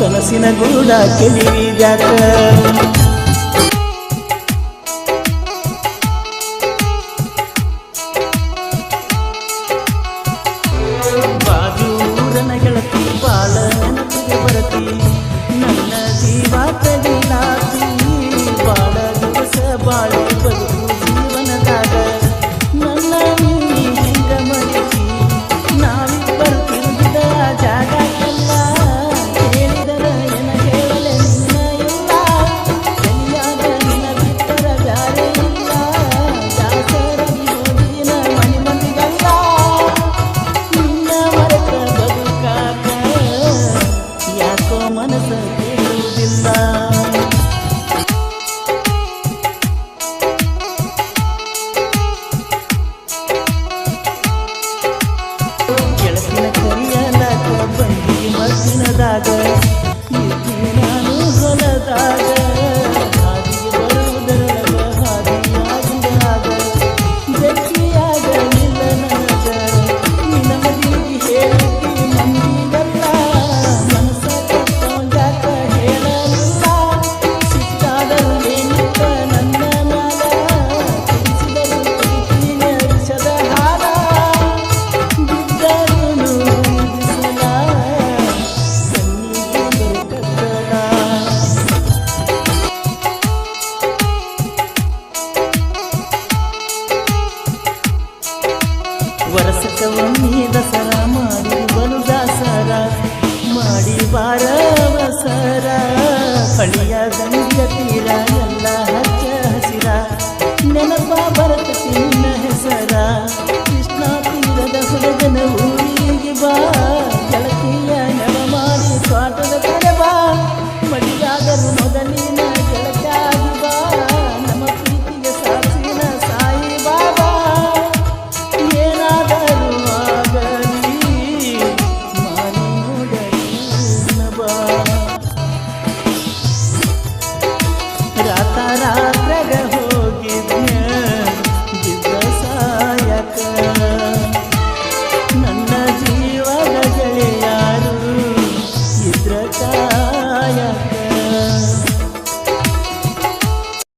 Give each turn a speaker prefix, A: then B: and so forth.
A: ಕನಸಿನ ಗೂಡ ಕೆಲಿವಿದ್ಯಾಕ ಯಾಕೋ ಮನಸ್ಸ ಕೇಳುವುದಿಲ್ಲ ಕೆಳಗಿನ ಕರಿಯಲಾಗ ಬಂದಿ ಮಗ್ನದಾಗ ವರಸಕವನ್ನೇ ದಸರ ಮಾಡಿ ಬಲು ದಾಸರ ಮಾಡಿ ಬಾರ ವಸರ ಕಳಿಯ ಗಂಡ ತೀರ, ಎಲ್ಲ ಹಚ್ಚ ಹಸಿರ. ನೆನಪ ಬರತ ನಿನ್ನ ಹೆಸರ. ಕೃಷ್ಣ ತೀರದ ಹೊರಗನ ಊರಿಗೆ ಬಾ.